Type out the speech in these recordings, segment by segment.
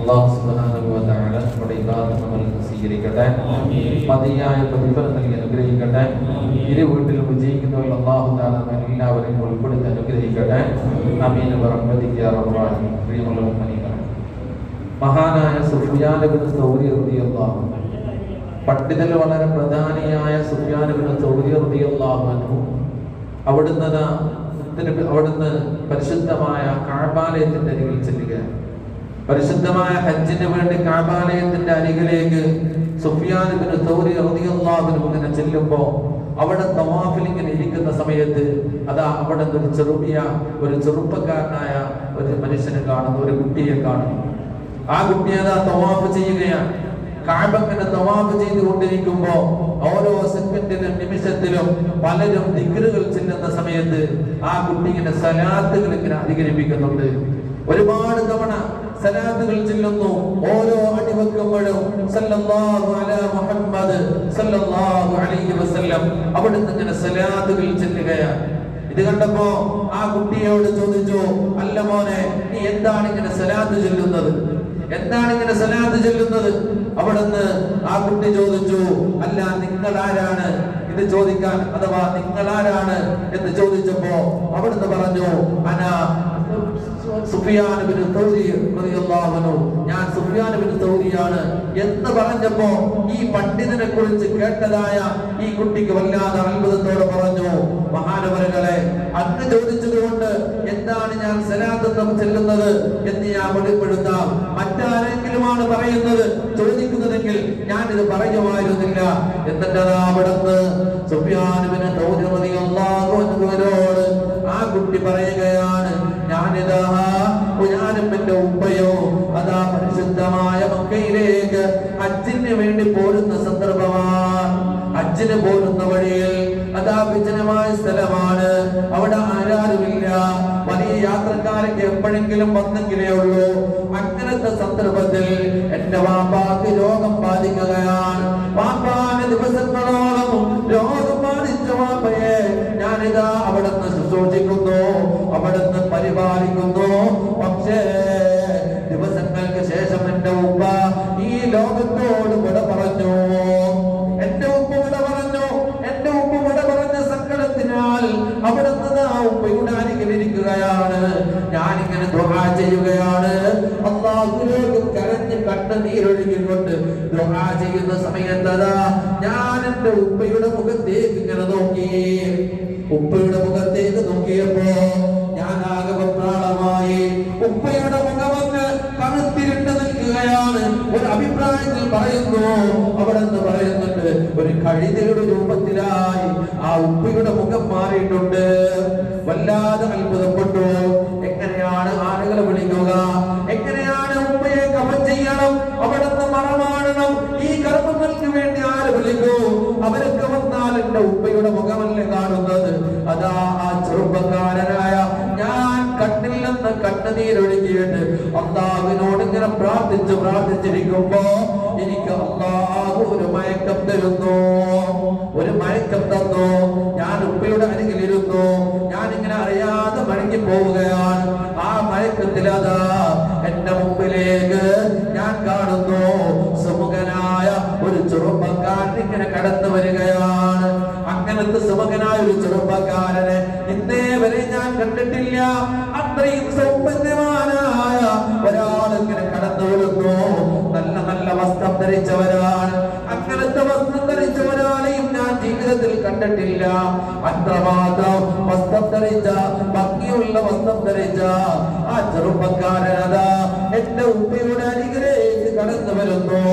അള്ളാഹു തആല നമ്മുടെ ഇബാദത്ത് സ്വീകരിക്കട്ടെ. മതിയായ പ്രതിഫലം നൽകി അനുഗ്രഹിക്കട്ടെ. ഇരു വീട്ടിലും വിജയിക്കുന്നവരിൽ അള്ളാഹു താല എല്ലാവരെയും ഉൾപ്പെടുത്തി അനുഗ്രഹിക്കട്ടെ. പ്രിയമുള്ള മുഅ്മിനീങ്ങളെ മഹാനായ സുഫിയാനബിന് ഇബ്നു സൗരി റളിയല്ലാഹു അൻഹു പണ്ഡിതൽ വളരെ പ്രധാനിയായ സുഫിയാനബിന് ഇബ്നു സൗരി റളിയല്ലാഹു അൻഹു അവിടുന്ന് അവിടുന്ന് പരിശുദ്ധമായ കാഴ്ബാലയത്തിന്റെ അരികിൽ ചെല്ലുകയാണ്. പരിശുദ്ധമായ ഹജ്ജിന് വേണ്ടി കാബാലയത്തിന്റെ അരികിലേക്ക് സുഫിയാൻ ഇബ്നു സൗരി ഇങ്ങനെ ചെല്ലുമ്പോൾ അവിടെ തവാഫിൽ ഇങ്ങനെ ഇരിക്കുന്ന സമയത്ത് അതാ അവിടെ ഒരു ചെറുപ്പിയ ഒരു ചെറുപ്പക്കാരനായ ഒരു മനുഷ്യനെ കാണുന്നു ഒരു കുട്ടിയെ കാണുന്നു. ആ കുട്ടി അതാ തവാഫ് ചെയ്യുകയാണ്. കാബങ്ങനെ തവാഫ് ചെയ്തുകൊണ്ടിരിക്കുമ്പോ ഓരോ സെക്കൻഡിലും നിമിഷത്തിലും പലരും ദിഗ്രുകൾ ചെല്ലുന്ന സമയത്ത് ആ കുട്ടി ഇങ്ങനെ സലാത്തുകൾ ഇങ്ങനെ അധികരിപ്പിക്കുന്നുണ്ട്. ഒരുപാട് തവണ സലാത്തുകൾ ചെല്ലുന്നു. ഓരോ അടിവെക്കുമ്പോഴും മുഹമ്മദ് അലൈഹി വസല്ലം. അവിടുന്ന് ഇങ്ങനെ സലാത്തുകൾ ചെല്ലുകയാണ്. ഇത് കണ്ടപ്പോ ആ കുട്ടിയോട് ചോദിച്ചു അല്ല മോനെ നീ എന്താണ് ഇങ്ങനെ സലാത്ത് ചൊല്ലുന്നത്? എന്താണ് ഇങ്ങനെ സലാത്ത് ചൊല്ലുന്നത്? അവിടുന്ന് ആ കുട്ടി ചോദിച്ചു അല്ല നിങ്ങൾ ആരാണ്? ഇത് ചോദിക്കാൻ അഥവാ നിങ്ങൾ ആരാണ്? എന്ന് ചോദിച്ചപ്പോ അവിടുന്ന് പറഞ്ഞു അനാ റളിയല്ലാഹു അൻഹു. ഞാൻ സുഫിയാൻ ഇബ്നു തൗരിയാണ് എന്ന് പറഞ്ഞപ്പോ ഈ പണ്ഡിതനെ കുറിച്ച് കേട്ടതായ ഈ കുട്ടിക്ക് വല്ലാതെ അത്ഭുതത്തോടെ പറഞ്ഞു. മഹാനവരകളെ അന്ന് ചോദിച്ചതുകൊണ്ട് എന്താണ് ഞാൻ സലാത്ത് ചെല്ലുന്നത് എന്ന് ഞാൻ വെളിപ്പെടുത്താം. മറ്റാരെങ്കിലുമാണ് പറയുന്നത് ചോദിക്കുന്നതെങ്കിൽ ഞാൻ ഇത് പറയുമായിരുന്നില്ല. എന്നിട്ട് അവിടുന്ന് തൗരി റളിയല്ലാഹു അൻഹുവിനോട് ആ കുട്ടി ഞാനിതാ ഞാനും എന്റെ ഉപ്പയോ അതാ പരിശുദ്ധമായ മക്കയിലേക്ക് ഹജ്ജിന് വേണ്ടി പോരുന്ന സന്ദർഭമാണ്. അച്ഛന് പോരുന്ന വഴിയിൽ അതാ വിജനമായ സ്ഥലമാണ്. അവിടെ ആരാരുമില്ല. വലിയ യാത്രക്കാരൊക്കെ എപ്പോഴെങ്കിലും വന്നെങ്കിലേ ഉള്ളൂ. അങ്ങനത്തെ സന്ദർഭത്തിൽ എന്റെ വാപ്പാക്ക് രോഗം ബാധിക്കുകയാണ്. വാപ്പാന് ദിവസങ്ങളോളം രോഗം ബാധിച്ച വാപ്പയെ ഞാനിതാ പക്ഷേ ദിവസങ്ങൾക്ക് ശേഷം എന്റെ ഉപ്പ ഈ ലോകത്തോട് വിട പറഞ്ഞു. എന്റെ ഉപ്പ വിട പറഞ്ഞു. എന്റെ ഉപ്പ വിട പറഞ്ഞ സങ്കടത്തിനാൽ അവിടുന്ന് ആ ഉപ്പയുടെ അരികിലിരിക്കുകയാണ് ഞാനിങ്ങനെ ദുആ ചെയ്യുകയാണ്. അള്ളാഹുലേക്ക് കരഞ്ഞ് കണ്ണുനീരൊഴുകിക്കൊണ്ട് ദുആ ചെയ്യുന്ന സമയത്തതാ ഞാൻ എന്റെ ഉപ്പയുടെ മുഖത്തേക്ക് ഇങ്ങനെ നോക്കി. ഉപ്പയുടെ മുഖത്തേക്ക് നോക്കിയപ്പോ ഞാൻ ആകപ്രാണമായി ഉപ്പയുടെ മുഖമൊന്ന് കറുത്തിരുട്ട് നിൽക്കുകയാണ്. ഒരു അഭിപ്രായത്തിൽ പറയുന്നു അവിടെ പറയുന്നുണ്ട് ഒരു കഴുതയുടെ രൂപത്തിലായി ആ ഉപ്പയുടെ മുഖം മാറിയിട്ടുണ്ട്. വല്ലാതെ അത്ഭുതപ്പെട്ടു. എങ്ങനെയാണ് ആളുകളെ വിളിക്കുക? എങ്ങനെയാണ് ഉപ്പയെ കവം ചെയ്യണം? അവിടെ നിന്ന് ഈ കർമ്മങ്ങൾക്ക് വേണ്ടി ആര് വിളിക്കൂ? അവരൊക്കെ വന്നാൽ എന്റെ ഉപ്പയുടെ മുഖമല്ലേ കാണുന്നത്. അതാ ആ ചെറുപ്പക്കാരനായ നിന്ന് കണ്ണുനീരൊഴുകിയിട്ട് അള്ളാഹുവിനോട് ഇങ്ങനെ പ്രാർത്ഥിച്ച് പ്രാർത്ഥിച്ചിരിക്കുമ്പോ എനിക്ക് അള്ളാഹു ഒരു മയക്കം തരുന്നു. ഒരു മയക്കം തന്നു. ഞാൻ ഉപ്പയുടെ അരികിലിരുന്നു ഞാൻ ഇങ്ങനെ അറിയാതെ മടങ്ങി പോവുകയാണ്. ആ മയക്കത്തിൽ അതാ എന്റെ മുമ്പിലേക്ക് ഞാൻ കാണുന്നു. സുമുഖനായ ഒരു ചെറുപ്പക്കാരൻ ഇങ്ങനെ കടന്നു വരികയാണ്. അങ്ങനത്തെ സുമുഖനായ ഒരു ചെറുപ്പക്കാരനെ ഇന്നേ വരെ ഞാൻ കണ്ടിട്ടില്ല. അത്രയും സൗന്ദര്യവാനായ ഒരാൾ ഇങ്ങനെ കടന്നു വരുന്നു നല്ല നല്ല വസ്ത്രം ധരിച്ചവരാണ്. അങ്ങനത്തെ വസ്ത്രം ധരിച്ചവരാളെയും ഞാൻ ജീവിതത്തിൽ കണ്ടിട്ടില്ല. അത്രമാത്രം വസ്ത്രം ധരിച്ച ഭംഗിയുള്ള വസ്ത്രം ധരിച്ച ആ ചെറുപ്പക്കാരനതാ എന്റെ ഉപ്പയുടെ അരികിലേക്ക് കടന്നു വരുന്നു.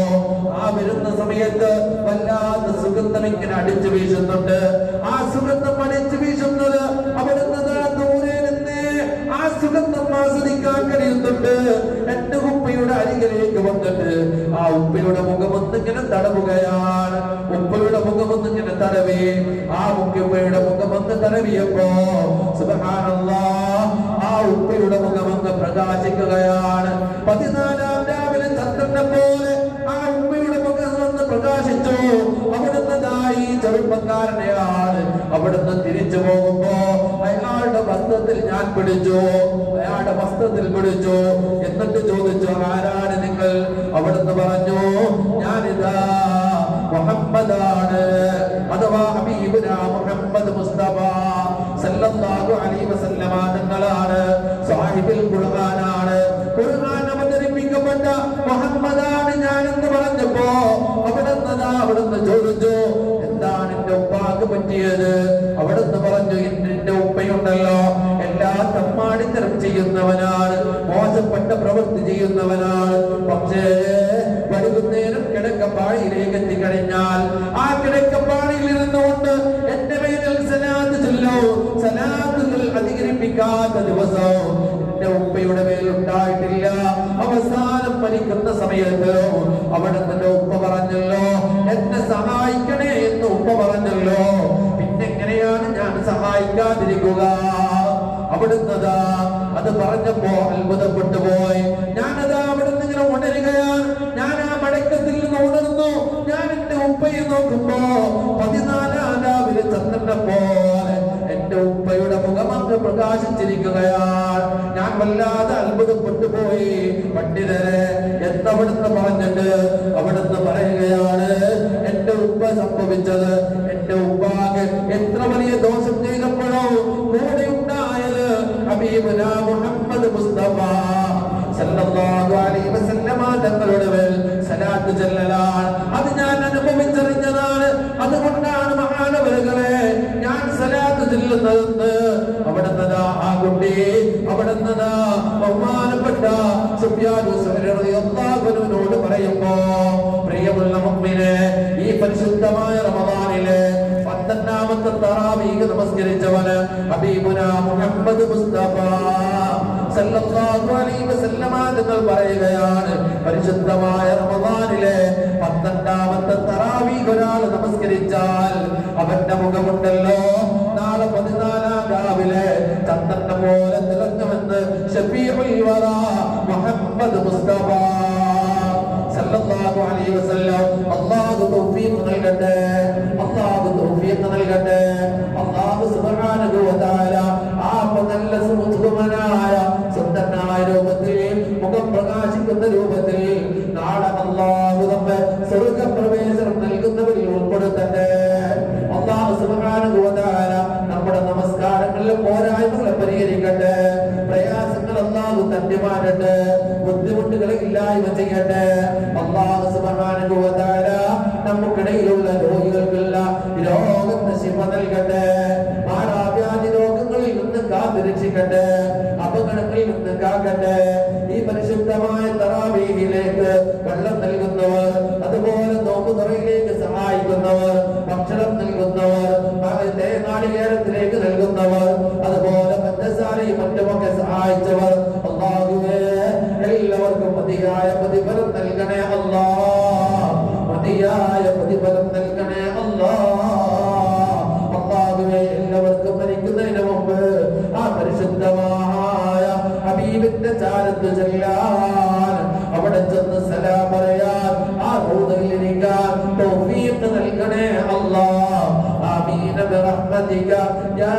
ആ വരുന്ന സമയത്ത് വല്ലാത്ത സുഗന്ധം ഇങ്ങനെ അടിച്ചു വീശുന്നുണ്ട്. ആ സുഗന്ധം അടിച്ചു വീശുന്നത് അരികിലേക്ക് വന്നിട്ട് ആ ഉപ്പയുടെ മുഖമൊന്ന് ഇങ്ങനെ തടവുകയാണ്. ഉപ്പയുടെ മുഖമൊന്ന് ഇങ്ങനെ തടവി. ആ ഉപ്പയുടെ മുഖമൊന്ന് തടവിയപ്പോ സുബ്ഹാനല്ലാ ആ ഉപ്പയുടെ മുഖമൊന്ന് പ്രകാശിക്കുകയാണ്. പതിനാലാം രാവിലെ ചന്ദ്രനെ പോലെ ആ ഉമ്മയുടെ മുഖം ഒന്ന് പ്രകാശിച്ചു. അവിടുന്ന് ചെറുപ്പക്കാരനെയാണ്. അവിടുന്ന് തിരിച്ചു പോകുമ്പോ വസ്ത്രത്തിൽ ഞാൻ പിടിച്ചു? അയാളുടെ വസ്ത്രത്തിൽ പിടിച്ചു? എന്നിട്ട് ചോദിച്ചു ആരാണ് നിങ്ങൾ? അവിടുന്ന് പറഞ്ഞു ഞാനിതാ മുഹമ്മദാണ്. അഥവാ ഹബീബുന മുഹമ്മദ് മുസ്തഫ സല്ലല്ലാഹു അലൈഹി വസല്ലമ തങ്ങളാണ് സാഹിബുൽ ഖുർആനാണ് ഉപ്പാക്ക് പറ്റിയത്? അവിടുന്ന് പറഞ്ഞു എന്റെ ഉപ്പയുണ്ടല്ലോ. എല്ലാ തമ്മാടിത്തരം ചെയ്യുന്നവനാണ്. മോശപ്പെട്ട പ്രവൃത്തി ചെയ്യുന്നവനാണ്. പക്ഷേ വൈകുന്നേരം കിടക്കപ്പാടിയിലേക്ക് എത്തിക്കഴിഞ്ഞാൽ ആ കിടക്കപ്പാടിയിൽ ഇരുന്നുകൊണ്ട് എന്റെ പേരിൽ സലാത്ത് ചൊല്ലോ. സലാത്തുകൾ അധികരിപ്പിക്കാത്ത ദിവസം എന്റെ ഉപ്പയുടെ മേലുണ്ടായിട്ടില്ല. മരിക്കുന്ന സമയത്ത് അവിടെ തന്നെ ഉപ്പ പറഞ്ഞല്ലോ എന്നെ സഹായിക്കണേ എന്ന് ഉപ്പ പറഞ്ഞല്ലോ. പിന്നെ എങ്ങനെയാണ് ഞാൻ സഹായിക്കാതിരിക്കുക? അവിടുന്നതാ അത് പറഞ്ഞപ്പോ അത്ഭുതപ്പെട്ടു പോയി. ഞാനതാ അവിടുന്ന് ഇങ്ങനെ ഉണരുകയാണ്. ഞാൻ ആ മടക്കത്തിൽ പ്രകാശിച്ചിരിക്കുകയാണ് ഞാൻ വല്ലാതെ അത്ഭുതപ്പെട്ടു പോയി പണ്ഡിതരെ എന്തവിടുന്ന് പറഞ്ഞിട്ട് അവിടുന്ന് പറയുകയാണ്? എന്റെ ഉപ്പ സംഭവിച്ചത് എന്റെ ഉപ്പാക്ക് എത്ര വലിയ ദോഷം ചെയ്തപ്പോഴോ കൂടെ ഉണ്ടായത് ഹബീബുന മുഹമ്മദ് മുസ്തഫ. സല്ലല്ലാഹു അലൈഹി വസല്ലമ തങ്ങളുടെ സലാത്ത് അത് ഞാൻ അനുഭവിച്ചറിഞ്ഞതാണ്. അതുകൊണ്ടാണ് മഹാനവരുകളെ ഞാൻ സലാത്ത് ചെല്ലുന്നതെന്ന് അവിടെ നിന്നാ അവിടെ നിന്ന് ബഹുമാനപ്പെട്ട സുബ്യാനോട് പറയുമ്പോ പ്രിയമുള്ള മുഅ്മിനെ ഈ പരിശുദ്ധമായ റമദാനിൽ പന്ത്രണ്ടാമത്തെ തറാവീഹ് നമസ്കരിച്ചവന് ഹബീബുന മുഹമ്മദ് മുസ്തഫ. തങ്ങൾ പറയുകയാണ്. പരിശുദ്ധമായ റമദാനിലെ പന്ത്രണ്ടാമത്തെ തറാവീഹ് ഒരാൾ നമസ്കരിച്ചാൽ അവന്റെ മുഖമുണ്ടല്ലോ. ചന്ദ്രനെ പോലെ തിളങ്ങുമെന്ന് ഷഫീഉൽ വറ മുഹമ്മദ് മുസ്തഫ സല്ലല്ലാഹു അലൈഹി വസല്ലം അല്ലാഹു തൗഫീഖ് നൽകട്ടെ അല്ലാഹു തൗഫീഖ് നൽകട്ടെ അല്ലാഹു സുബ്ഹാനഹു വ തആല പ്രയാസങ്ങൾ തന്റെ മാറ്റട്ടെ ബുദ്ധിമുട്ടുകളെ ഇല്ലായ്മ ചെയ്യട്ടെ. വ തആല നമുക്കിടയിലുള്ള രോഗികൾക്കുള്ള രോഗത്തിന് ശിഫ നൽകട്ടെ. മാറാവ്യാധി രോഗങ്ങളിൽ നിന്ന് കാത്തുരക്ഷിക്കട്ടെ അപകടങ്ങളിൽ നിന്ന് കാക്കട്ടെ. ഈ പരിശുദ്ധമായ തറാവീഹിലേക്ക് വെള്ളം നൽകുന്നവർ അതുപോലെ നോമ്പ് തുറയിലേക്ക് സഹായിക്കുന്നവർ ഭക്ഷണം നൽകുന്നവർ നാളികേരത്തിലേക്ക് നൽകുന്നവർ അതുപോലെ പഞ്ചസാരയും മറ്റുമൊക്കെ സഹായിച്ചവർ ഹബീബിന്റെ ചെല്ലാൻ അവിടെ ചെന്ന് സലാം പറയാൻ ആ റൂദയിൽ ഇരിക്കാൻ തൗഫീഖ് നൽകണേ അല്ലാഹ്. ആമീൻ. ബിറഹ്മതിക യാ